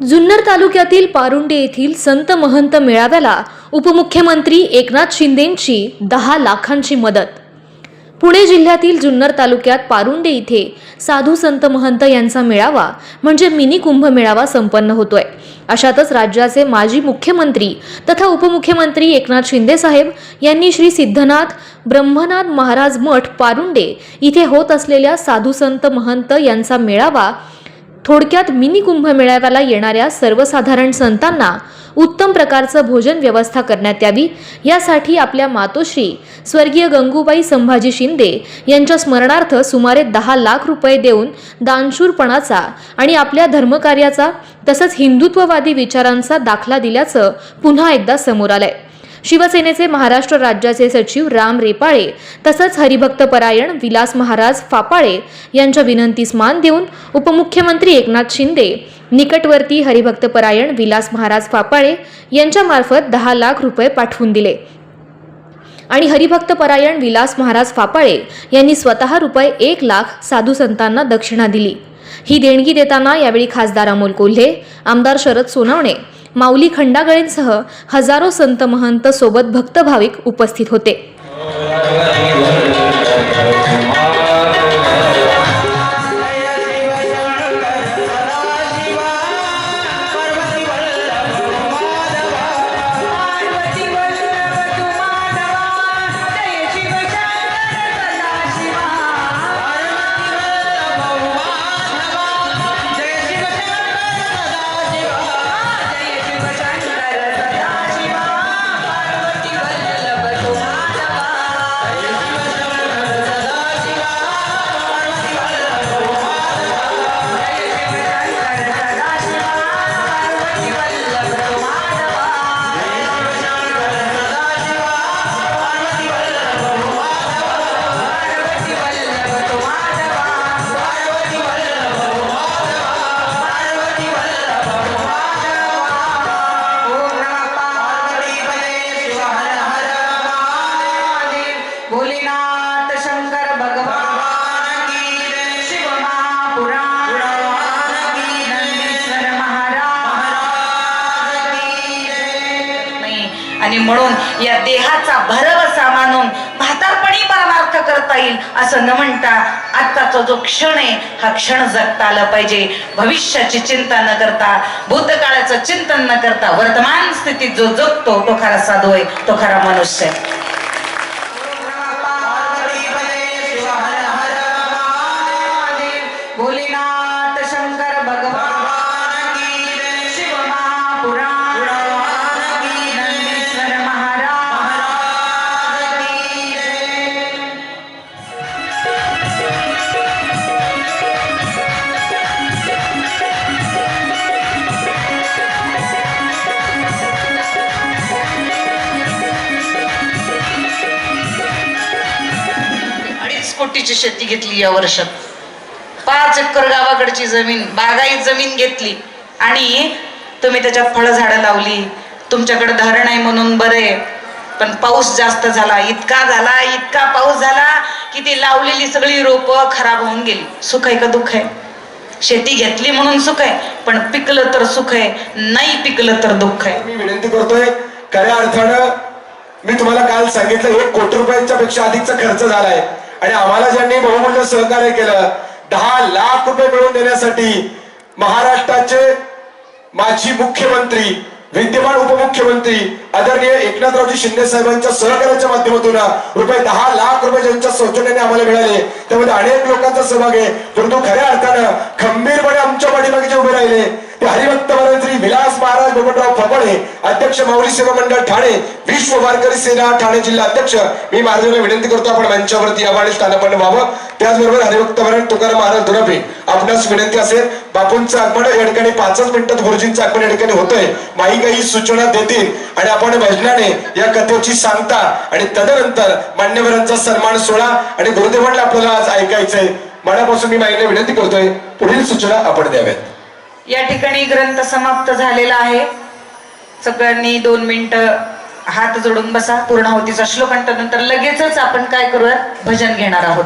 जुन्नर तालुक्यातील पारुंडे येथील संत महंत मेळाव्याला उपमुख्यमंत्री एकनाथ शिंदेंची दहा लाखांची मदत. पुणे जिल्ह्यातील जुन्नर तालुक्यात पारुंडे इथे साधू संत महंत यांचा मेळावा म्हणजे मिनी कुंभ मेळावा संपन्न होतोय. अशातच राज्याचे माजी मुख्यमंत्री तथा उपमुख्यमंत्री एकनाथ शिंदे साहेब यांनी श्री सिद्धनाथ ब्रह्मनाथ महाराज मठ पारुंडे इथे होत असलेल्या साधू संत महंत यांचा मेळावा थोडक्यात मिनी कुंभ मेळाव्याला येणाऱ्या सर्वसाधारण संतांना उत्तम प्रकारचं भोजन व्यवस्था करण्यात यावी. यासाठी आपल्या मातोश्री स्वर्गीय गंगूबाई संभाजी शिंदे यांच्या स्मरणार्थ सुमारे दहा लाख रुपये देऊन दानशूरपणाचा आणि आपल्या धर्मकार्याचा तसंच हिंदुत्ववादी विचारांचा दाखला दिल्याचं पुन्हा एकदा समोर आलंय. शिवसेनेचे महाराष्ट्र राज्याचे सचिव राम रेपाळे तसंच हरिभक्तपरायण विलास महाराज फापाळे यांच्या विनंतीस मान देऊन उपमुख्यमंत्री एकनाथ शिंदे निकटवर्ती हरिभक्तपरायण विलास महाराज फापाळे यांच्यामार्फत दहा लाख रुपये पाठवून दिले. आणि हरिभक्तपरायण विलास महाराज फापाळे यांनी स्वतः रुपये एक लाख साधू संतांना दक्षिणा दिली. ही देणगी देताना यावेळी खासदार अमोल कोल्हे आमदार शरद सोनवणे माऊली खंडागळेंसह हजारो संत महंत सोबत भक्त भाविक उपस्थित होते. म्हणून या देहाचा भरवसा मानून म्हातारपणी परमार्थ करता येईल असं न म्हणता आत्ताचा जो क्षण आहे हा क्षण जगता आला पाहिजे. भविष्याची चिंता न करता भूतकाळाचं चिंतन न करता वर्तमान स्थितीत जो जगतो तो खरा साधू आहे तो खरा मनुष्य आहे. अडीच शेती घेतली या वर्षात? पाच एकर गावाकडची जमीन बागायत जमीन घेतली. आणि तुम्ही त्याच्यात फळझाडं लावली. तुमच्याकडे धरण आहे म्हणून बरे पण पाऊस जास्त झाला. इतका झाला इतका पाऊस झाला की ती लावलेली सगळी रोपं खराब होऊन गेली. सुख आहे का दुःख आहे? शेती घेतली म्हणून सुख आहे पण पिकलं तर सुख आहे नाही पिकलं तर दुःख आहे. मी विनंती करतोय खऱ्या अर्थानं मी तुम्हाला काल सांगितलं एक कोटी रुपयांच्या पेक्षा अधिकचा खर्च झालाय. आणि आम्हाला ज्यांनी बहुमूल्य सहकार्य केलं दहा लाख रुपये मिळवून देण्यासाठी महाराष्ट्राचे माजी मुख्यमंत्री विद्यमान उपमुख्यमंत्री आदरणीय एकनाथरावजी शिंदे साहेबांच्या सहकार्याच्या माध्यमातून रुपये दहा लाख रुपये ज्यांच्या सौजन्याने आम्हाला मिळाले त्यामध्ये अनेक लोकांचा सहभाग आहे. परंतु खऱ्या अर्थानं खंबीरपणे आमच्या पाठीमागे जे उभे राहिले ते हरिभक्त श्री विलास महाराज बबनराव फबळे अध्यक्ष माऊली सेवा मंडळ ठाणे विश्व वारकरी सेना ठाणे जिल्हा अध्यक्ष. मी महाराजांना विनंती करतो आपण मंचावरती यावं स्थानापन्न व्हावं. त्याचबरोबर हरिभक्त भरण तुकाराम महाराज दुरपे आपणास विनंती असेल बापूंचं आगमन या ठिकाणी पाचच मिनिटात गुरुजींचं आगमन या ठिकाणी होतंय. माई काही सूचना देतील आणि आपण भजनाने या कथेची सांगता आणि तदनंतर मान्यवरांचा सन्मान सोहळा आणि गुरुदेवांना आपल्याला आज ऐकायचंय. मनापासून मी माईने विनंती करतोय पुढील सूचना आपण द्याव्यात. या ठिकाणी ग्रंथ समाप्त झालेला आहे. सगळ्यांनी दोन मिनिटं हात जोडून बसा. पूर्णाहुतीचा श्लोकांत नंतर लगेचच आपण काय करूया? भजन घेणार आहोत.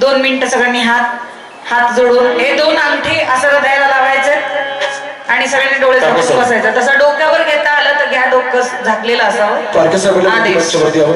दोन मिनिटं सगळ्यांनी हात हात जोडून. हे दोन अंगठी असं हृदयाला लावायचे. आणि सगळ्यांनी डोळे झाकून. बसायचं. तसं डोक्यावर घेता आलं तर घ्या डोकं झाकलेलं असावं. आदेश. मंचावरती यावं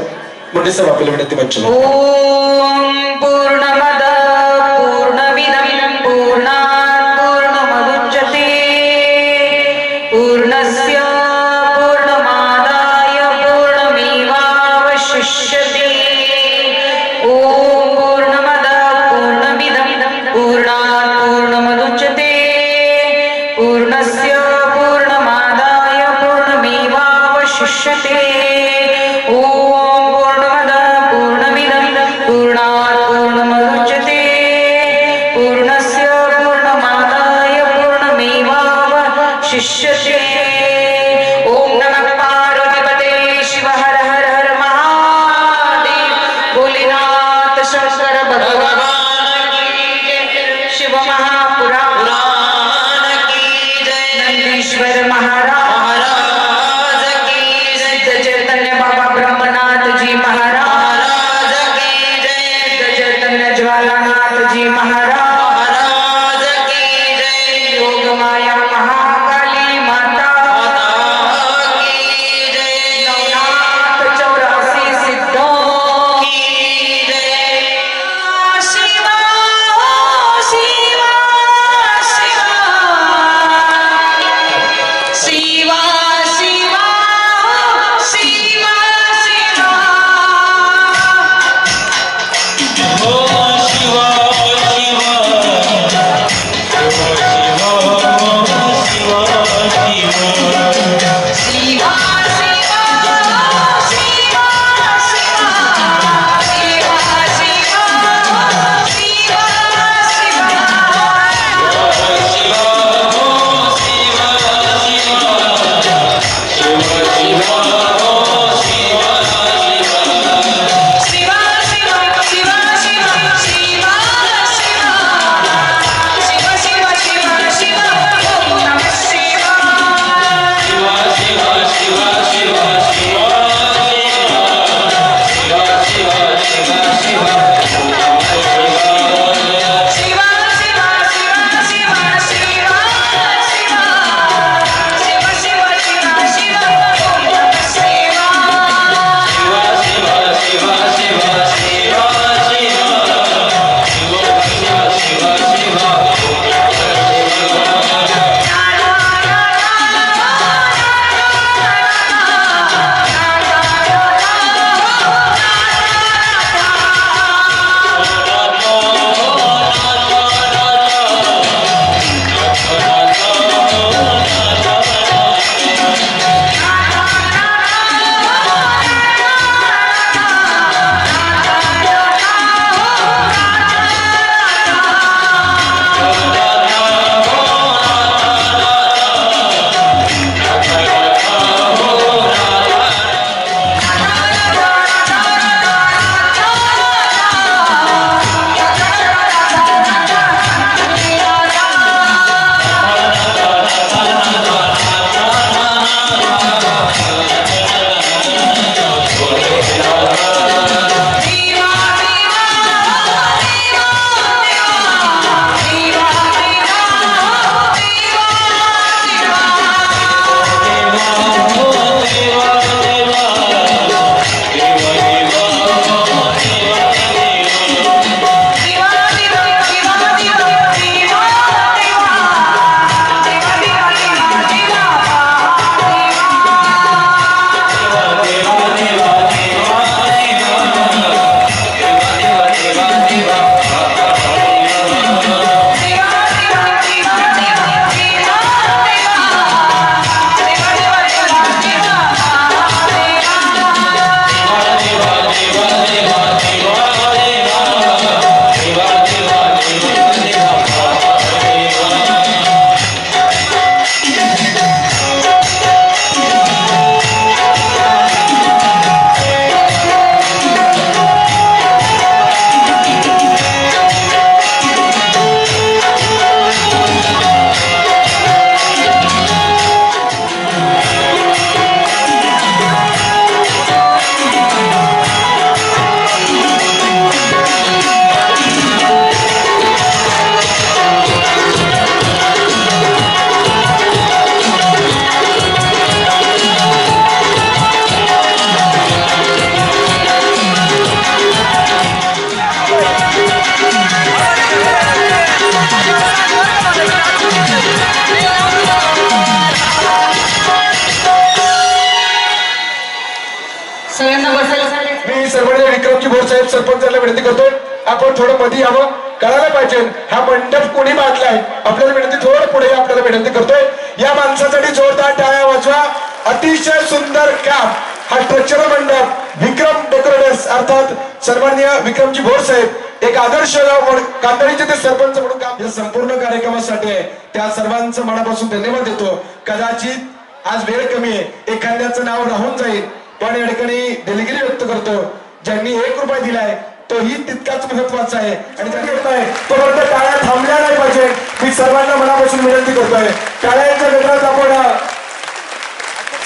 सर्वांनी विक्रमजी भोर साहेब एक आदर्श गाव म्हणून कांदळीचे ते सरपंच म्हणून काम या संपूर्ण कार्यक्रमासाठी आहे त्या सर्वांचं मनापासून धन्यवाद देतो. कदाचित आज वेळ कमी आहे एखाद्याचं नाव राहून जाईल पण या ठिकाणी दिलगिरी व्यक्त करतो. ज्यांनी एक रुपये दिलाय तोही तितकाच महत्त्वाचा आहे. आणि ज्यांनी येत आहे तोपर्यंत टाळ्या थांबल्या नाही पाहिजे. मी सर्वांना मनापासून विनंती करतोय. टाळ्यांच्या गटात आपण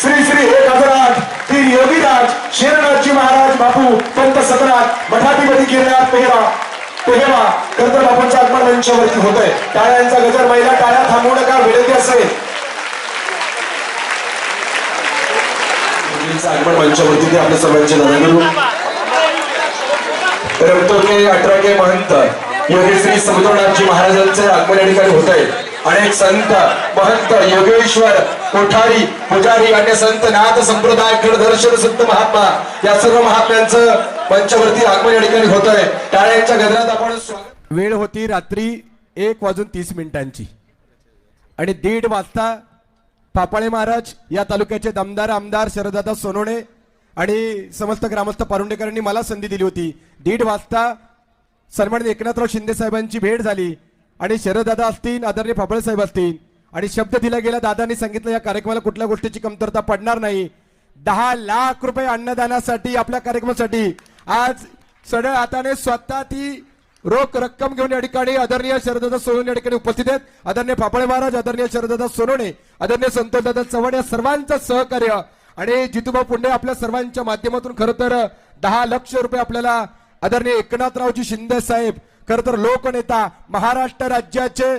श्री श्री हे हजार आठ. तीन योगीराज शेरनाथजी महाराज बापू पंत सतनाथ मठाधिपती गिरनाथ पेहरा पेहरा खरतर बापूंचं आगमन मंचावरती होत आहे टाळ्यांचा गजर महिला टाळ्या थांबवू नका विनंती असेल आगमन मंचावरती ते आपल्या सर्वांचे दादा रमतो के अठरा के महंत योगेश्री समुद्रनाथजी महाराजांचे आगमन या ठिकाणी होत आहे अनेक संत महंत योगेश्वर कोठारी पुजारी अन्य संत नाथ संप्रदाय दर्शन संत महात्मा या सर्व महात्म्यांचं पंचवर्ती आगमन या ठिकाणी होत आहे टाळ्यांच्या गजरात आपण वेळ होती रात्री एक वाजून तीस मिनिटांची. आणि दीड वाजता पापाळे महाराज या तालुक्याचे दमदार आमदार शरददादा सोनोणे आणि समस्त ग्रामस्थ पारुंडेकरांनी मला संधी दिली होती. दीड वाजता सन्मानित एकनाथराव शिंदे साहेबांची भेट झाली. आणि शरददादा असतील आदरणीय फाफळे साहेब असतील आणि शब्द दिला गेला दादांनी सांगितलं या कार्यक्रमाला कुठल्या गोष्टीची कमतरता पडणार नाही. दहा लाख रुपये अन्नदानासाठी आपल्या कार्यक्रमासाठी आज सडळ हाताने स्वतः ती रोख रक्कम घेऊन या ठिकाणी आदरणीय शरददादा सोनवणे या ठिकाणी उपस्थित आहेत. आदरणीय पापळे महाराज आदरणीय शरददादा सोनवणे आदरणीय संतोषदादा चव्हाण या सर्वांचं सहकार्य आणि जितूबा पुंडे आपल्या सर्वांच्या माध्यमातून खरं तर दहा लक्ष रुपये आपल्याला आदरणीय एकनाथरावजी शिंदे साहेब खरं तर लोकनेता महाराष्ट्र राज्याचे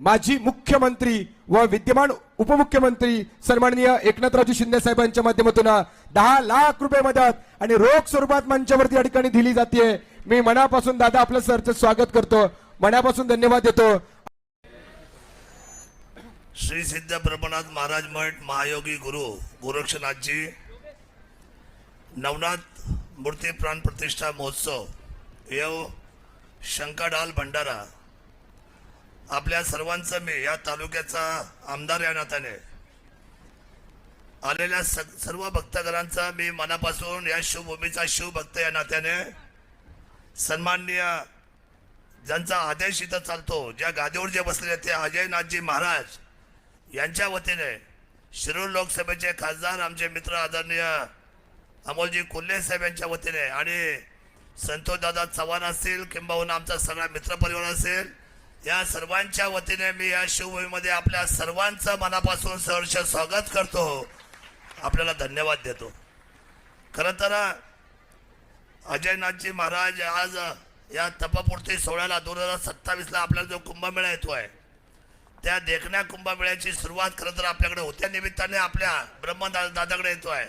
माजी मुख्यमंत्री व विद्यमान उपमुख्यमंत्री सन्माननीय एकनाथरावजी शिंदे साहेबांच्या माध्यमातून दहा लाख रुपये मदत आणि रोख स्वरूपात मंचावरती या ठिकाणी दिली जाते मी मनापासून दादा आपलं सरचं स्वागत करतो. मनापासून धन्यवाद देतो. श्री सिद्ध ब्रह्मनाथ महाराज मठ महायोगी गुरु गोरक्षनाथजी नवनाथ मूर्ती प्राण प्रतिष्ठा महोत्सव येऊ शंकाडाल भंडारा. आपल्या सर्वांचं मी या तालुक्याचा आमदार या नात्याने. आलेल्या स- सर्व भक्तगणांचा मी मनापासून या शिवभूमीचा शिवभक्त या नात्याने सन्माननीय ज्यांचा आदेश इथं चालतो ज्या गादीवर जे बसलेले ते अजयनाथजी महाराज यांच्या वतीने शिरूर लोकसभेचे खासदार आमचे मित्र आदरणीय अमोलजी कोल्हे साहेब यांच्या वतीने आणि संतोषदादा चव्हाण असतील किंबहुना आमचा सगळा मित्रपरिवार असेल या सर्वांच्या वतीने मी या शिवभूमीमध्ये आपल्या सर्वांचं मनापासून सहर्ष स्वागत करतो. आपल्याला धन्यवाद देतो. खरं तर अजयनाथजी महाराज आज या तपापूर्ती सोहळ्याला दोन हजार सत्तावीसला आपल्याला जो कुंभमेळा येतो आहे त्या देखण्या कुंभमेळ्याची सुरुवात खरं तर आपल्याकडे होत्या निमित्ताने आपल्या ब्रह्मदा दादाकडे येतो आहे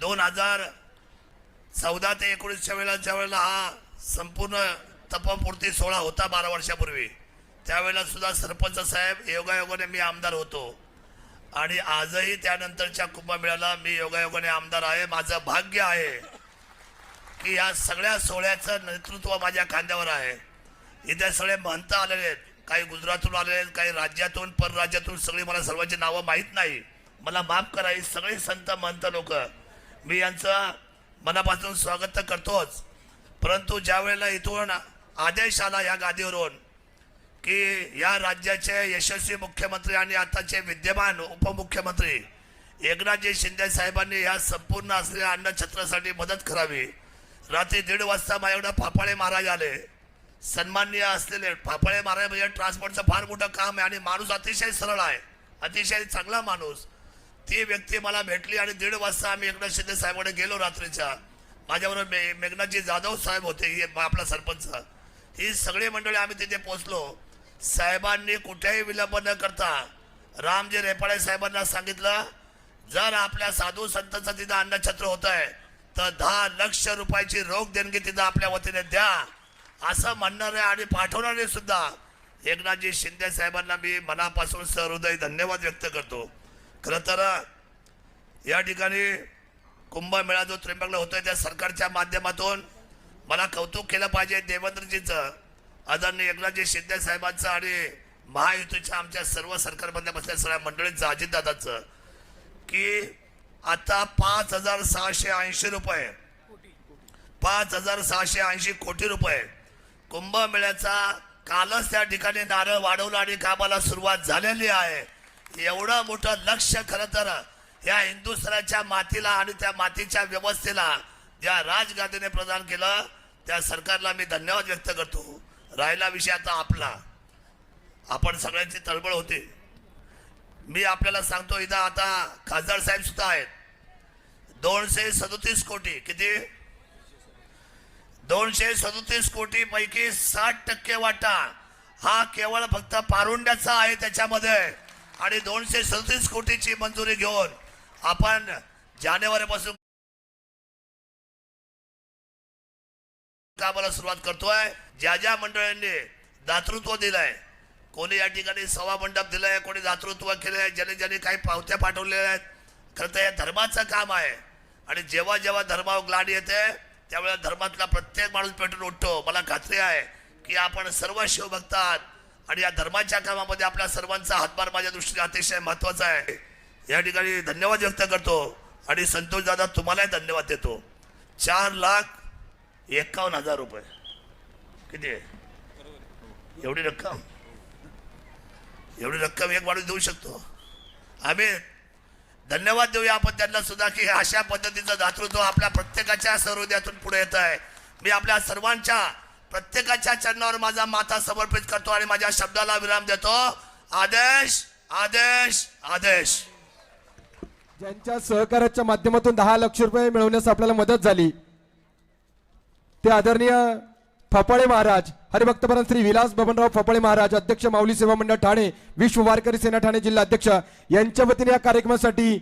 दोन हजार चौदा ते एकोणीसच्या वेळेला ज्या वेळेला हा संपूर्ण तपापूर्ती सोहळा होता बारा वर्षापूर्वी. त्यावेळेला सुद्धा सरपंच साहेब योगायोगाने मी आमदार होतो. आणि आजही त्यानंतरच्या कुंभमेळ्याला मी योगायोगाने आमदार आहे. माझं भाग्य आहे की या सगळ्या सोहळ्याचं नेतृत्व माझ्या खांद्यावर आहे. इथे सगळे महंत आलेले आहेत. काही गुजरातून आलेले आहेत काही राज्यातून परराज्यातून सगळी मला सर्वांची नावं माहीत नाही. मला माफ करा ही सगळी संत महंत लोक. मी यांचं मनापासून स्वागत तर करतोच. परंतु ज्या वेळेला इथून आदेश आला या गादीवरून की या राज्याचे यशस्वी मुख्यमंत्री आणि आताचे विद्यमान उपमुख्यमंत्री एकनाथजी शिंदे साहेबांनी या संपूर्ण असलेल्या अन्नछत्रासाठी मदत करावी. रात्री दीड वाजता माझ्याकडं फाफाळे महाराज आले. सन्माननीय असलेले फाफाळे महाराज म्हणजे ट्रान्सपोर्टचं फार मोठं काम आहे आणि माणूस अतिशय सरळ आहे. अतिशय चांगला माणूस. ती व्यक्ती मला भेटली आणि दीड वाजता आम्ही एकनाथ शिंदे साहेबांकडे गेलो रात्रीच्या. माझ्याबरोबर मे मेघनाथजी जाधव साहेब होते ही आपला सरपंच. ही सगळी मंडळी आम्ही तिथे पोहोचलो. साहेबांनी कुठेही विलंब न करता रामजी रेपाळे साहेबांना सांगितलं जर आपल्या साधू संतांचा तिथं अन्नछत्र होत आहे तर दहा लक्ष रुपयाची रोख देणगी तिथं आपल्या वतीने द्या. असं म्हणणारे आणि पाठवणारे सुद्धा एकनाथजी शिंदे साहेबांना मी मनापासून सहृदय धन्यवाद व्यक्त करतो. खरं तर या ठिकाणी कुंभमेळा जो त्र्यंबकला होतोय त्या सरकारच्या माध्यमातून मला कौतुक केलं पाहिजे देवेंद्रजीचं आदरणीय एकनाथजी शिंदे साहेबांचं आणि महायुतीच्या आमच्या सर्व सरकारमधल्या बसल्या सगळ्या मंडळींचं अजितदादाचं की आता पाच हजार सहाशे ऐंशी रुपये पाच हजार सहाशे ऐंशी कोटी रुपये कुंभमेळ्याचा कालच त्या ठिकाणी नारळ वाढवलं आणि कामाला सुरुवात झालेली आहे. एवढं मोठं लक्ष खरं तर या हिंदुस्थानाच्या मातीला आणि त्या मातीच्या व्यवस्थेला ज्या राजगादीने प्रदान केलं त्या सरकारला मी धन्यवाद व्यक्त करतो. राहिला विषय आता आपला. आपण सगळ्यांची तळबळ होते. मी आपल्याला सांगतो इथं आता खासदार साहेब सुद्धा आहेत. दोनशे सदोतीस कोटी किती? दोनशे सदोतीस कोटी पैकी साठ टक्के वाटा हा केवळ फक्त पारुंड्याचा आहे त्याच्यामध्ये. आणि दोनशे सदतीस कोटीची मंजुरी घेऊन आपण जानेवारीपासून कामाला सुरुवात करतोय. ज्या ज्या मंडळांनी दातृत्व दिलंय कोणी या ठिकाणी सभा मंडप दिलंय कोणी दातृत्व केलंय ज्याने ज्याने काही पावत्या पाठवलेल्या आहेत खरं तर हे धर्माचं काम आहे. आणि जेव्हा जेव्हा धर्मावर ग्लाड येते त्यावेळेला धर्मातला प्रत्येक माणूस पेटून उठतो. मला खात्री आहे की आपण सर्व शिवभक्त आहात. आणि या धर्माच्या कामामध्ये आपल्या सर्वांचा हातभार माझ्या दृष्टीने अतिशय महत्त्वाचा आहे. या ठिकाणी धन्यवाद व्यक्त करतो. आणि संतोष दादा तुम्हालाही धन्यवाद देतो. चार लाख एकावन्न हजार रुपये. किती आहे? एवढी रक्कम? एवढी रक्कम एक माणूस देऊ शकतो. आम्ही धन्यवाद देऊया आपण त्यांना सुद्धा की अशा पद्धतीचं दातृत्व आपल्या प्रत्येकाच्या सहृदयातून पुढे येत आहे. मी आपल्या सर्वांच्या प्रत्येकाच्या चरणावर माझा माथा समर्पित करतो आणि माझ्या शब्दाला विराम देतो. आदेश आदेश आदेश. ज्यांच्या सहकार्याच्या माध्यमातून दहा लक्ष रुपये मिळवण्यास आपल्याला मदत झाली ते आदरणीय फपाळे महाराज हरिभक्तपरम श्री विलास बबनराव फपाळे महाराज अध्यक्ष माऊली सेवा मंडळ ठाणे विश्व वारकरी सेना ठाणे जिल्हा अध्यक्ष यांच्या वतीने या कार्यक्रमासाठी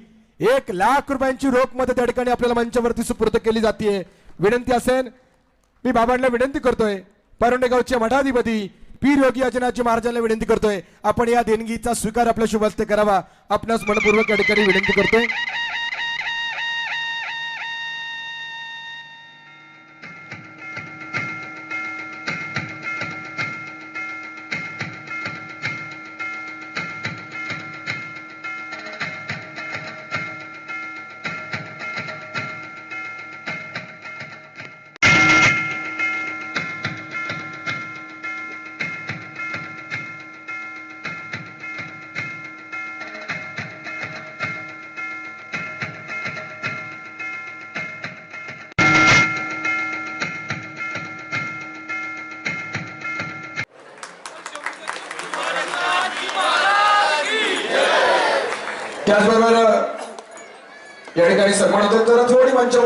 एक लाख रुपयांची रोख मदत या ठिकाणी आपल्याला मंचावरती सुपूर्द केली जाते विनंती असेल मी बाबांना विनंती करतोय परंडेगावच्या मठाधिपती पीर योगी अजनाजी महाराजांना विनंती करतोय आपण या देणगीचा स्वीकार आपल्या शुभ करावा. आपणास मनपूर्वक या ठिकाणी विनंती करतोय.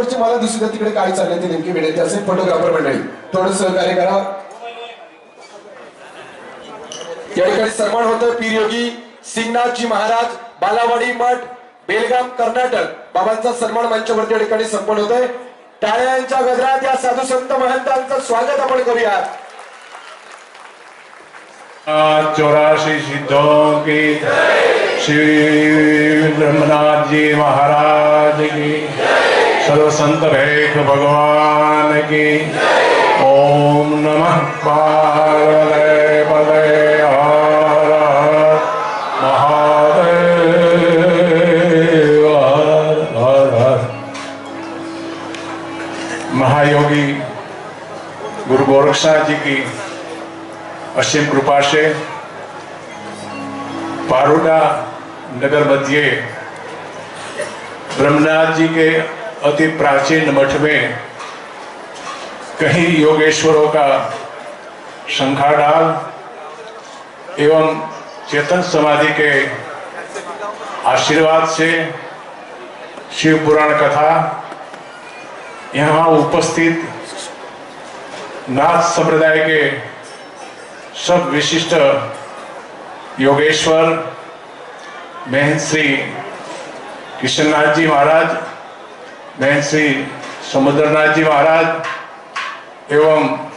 थोडी मला दिसू द्या तिकडे काय चाललंय ती नेमकी विनंती असेल फोटोग्राफर मंडळी थोडं सहकार्य करा. या ठिकाणी सन्मान होतं पीरयोगी सिंगनाथजी महाराज बालावाडी मठ बेलगाम कर्नाटक. बाबांचा सन्मान मंचावरती या ठिकाणी संपन्न होतोय. टाळ्यांच्या गजरात या साधू संत महंतांचं स्वागत आपण करूया चौरासी सिद्धों की श्री ब्रह्मनाथ जी महाराज की सर्व संत भेख भगवान की। ओम नमः पार्वते पदे महायोगी गुरु गोरक्षनाथ जी की असीम कृपा से पारोडा नगर मध्य ब्रह्मनाथ जी के अति प्राचीन मठ में कहीं योगेश्वरों का शंखाडाल एवं चेतन समाधि के आशीर्वाद से शिव पुराण कथा यहाँ उपस्थित नाथ संप्रदाय के सब विशिष्ट योगेश्वर, महंत श्री किशननाथ जी महाराज महंत श्री समुद्रनाथ जी महाराज एवं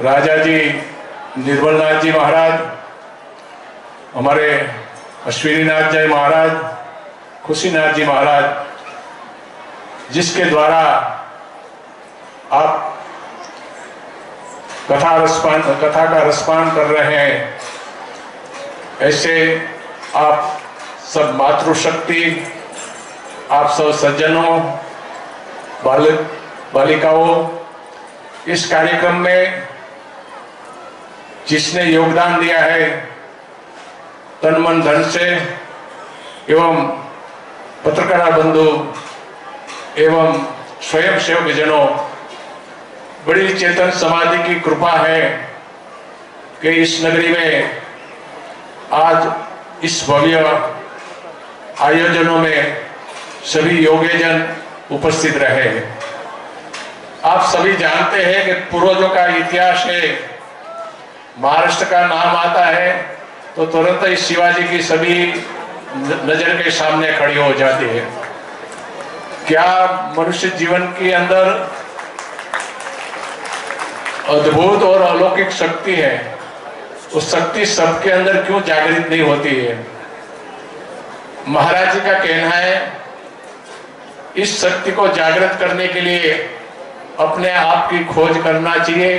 राजा जी निर्मलनाथ जी महाराज हमारे अश्विनीनाथ जी महाराज खुशीनाथ जी महाराज जिसके द्वारा आप कथा रसपान, कथा का रसपान कर रहे हैं, ऐसे आप सब मातृशक्ति आप सब सज्जनों बालिक बालिकाओं, इस कार्यक्रम में जिसने योगदान दिया है, तन मन धन से एवं पत्रकार बंधु एवं स्वयं सेवक जनों, बड़ी चेतन समाधि की कृपा है कि इस नगरी में आज इस भव्य आयोजनों में सभी योगेजन उपस्थित रहे। आप सभी जानते हैं कि पूर्वजों का इतिहास है, महाराष्ट्र का नाम आता है तो तुरंत ही शिवाजी की सभी नज़र के सामने खड़ी हो जाती है। क्या मनुष्य जीवन के अंदर अद्भुत और अलौकिक शक्ति है? उस शक्ति सबके अंदर क्यों जागृत नहीं होती है? महाराज जी का कहना है इस शक्ति को जागृत करने के लिए अपने आप की खोज करना चाहिए।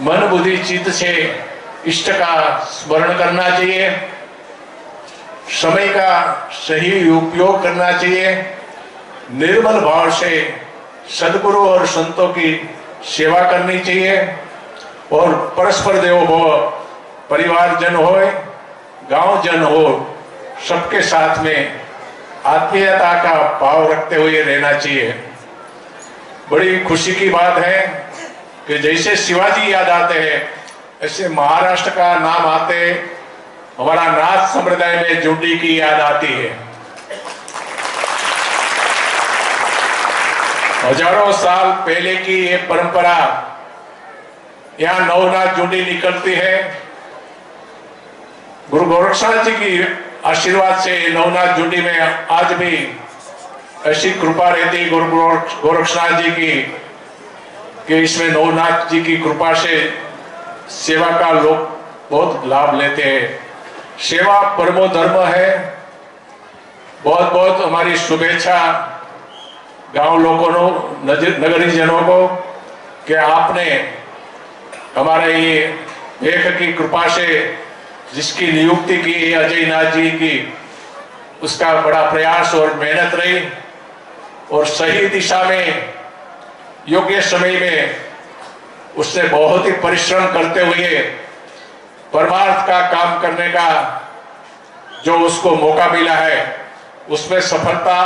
मन बुद्धि चित्त से इष्ट का स्मरण करना चाहिए। समय का सही उपयोग करना चाहिए। निर्मल भाव से सदगुरु और संतों की सेवा करनी चाहिए और परस्पर देव हो परिवार जन हो गाँव जन हो, सबके साथ में आत्मीयता का भाव रखते हुए रहना चाहिए। बड़ी खुशी की बात है कि जैसे शिवाजी याद आते हैं, ऐसे महाराष्ट्र का नाम आते हमारा नाथ संप्रदाय में जुडी की याद आती है। हज़ारों साल पहले की ये परंपरा, यहाँ नवनाथ जुडी निकलती है। गुरु गोरक्षनाथ जी की आशीर्वाद से नवनाथ जुटी में आज भी ऐसी कृपा रहती गुरु गोरक्षनाथ जी की कि इसमें नवनाथ जी की कृपा से सेवा का लोग बहुत लाभ लेते हैं। सेवा परमो धर्म है। बहुत बहुत हमारी शुभेच्छा गांव लोगों को नगरी जनों को कि आपने हमारे ये लेख की कृपा से जिसकी नियुक्ति की, अजय नाथ जी की, उसका बड़ा प्रयास और मेहनत रही और सही दिशा में, योग्य समय में उसने बहुत ही परिश्रम करते हुए परमार्थ का काम करने का जो उसको मौका मिला है, उसमें सफलता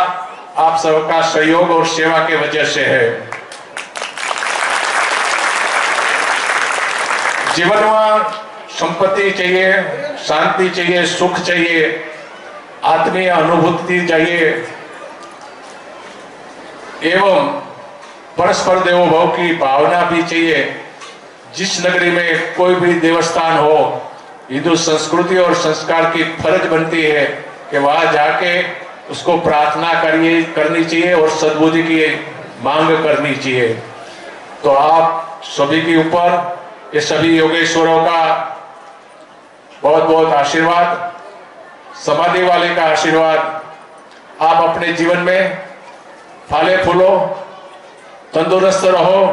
आप सबका सहयोग और सेवा के वजह से है। जीवन में संपत्ति चाहिए, शांति चाहिए, सुख चाहिए, आत्मीय अनुभूति चाहिए। एवं परस्पर देवोभव की भावना भी चाहिए। जिस नगरी में कोई भी देवस्थान हो हिंदू संस्कृति और संस्कार की फ़र्ज़ बनती है कि वहाँ जाके उसको प्रार्थना करिए, करनी चाहिए और सद्बुद्धि की मांग करनी चाहिए। तो आप सभी के ऊपर, ये सभी योगेश्वरों का बहुत बहुत आशीर्वाद। समाधि वाले का आशीर्वाद। आप अपने जीवन में फाले फूलो, तंदुरुस्त रहो।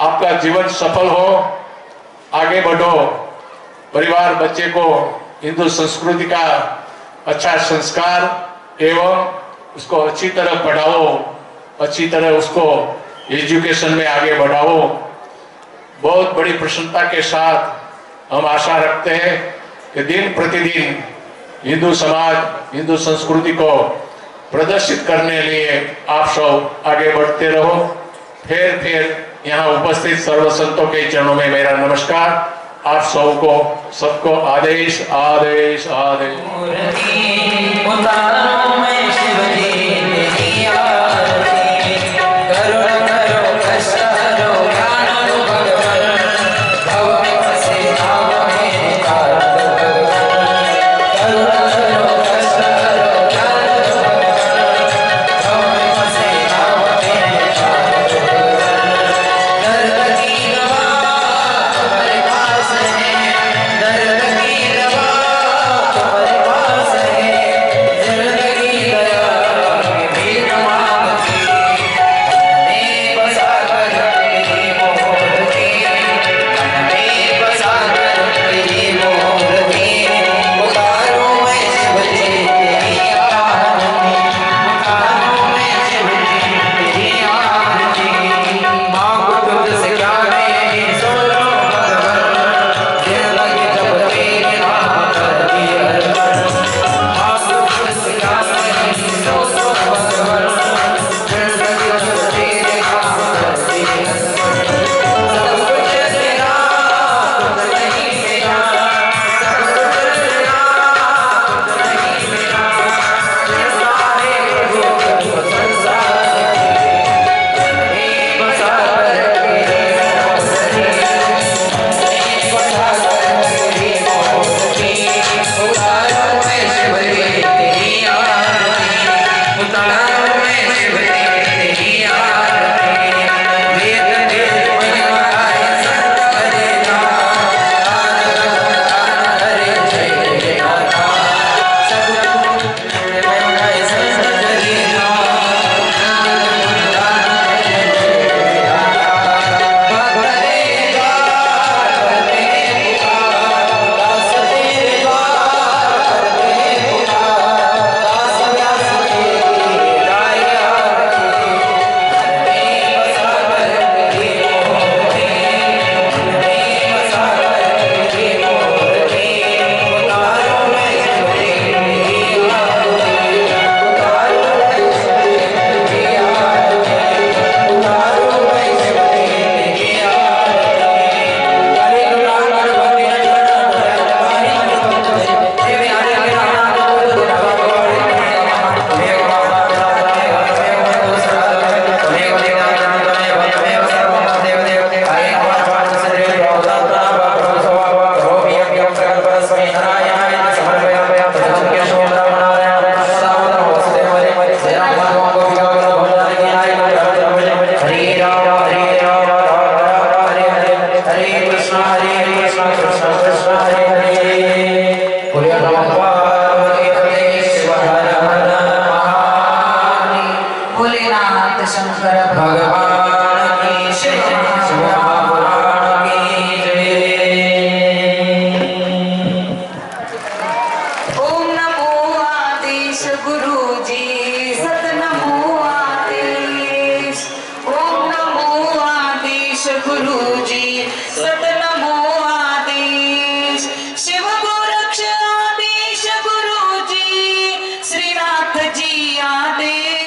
आपका जीवन सफल हो। आगे बढ़ो। परिवार, बच्चे को हिंदू संस्कृति का अच्छा संस्कार एवं उसको अच्छी तरह पढ़ाओ। अच्छी तरह उसको एजुकेशन में आगे बढ़ाओ। बहुत बड़ी प्रसन्नता के साथ हम आशा रखते हैं कि दिन प्रतिदिन हिंदू समाज हिंदू संस्कृति को प्रदर्शित करने लिए आप सब आगे बढ़ते रहो। फिर फिर यहाँ उपस्थित सर्व संतों के चरणों में मेरा नमस्कार। आप सबको सबको आदेश आदेश आदेश।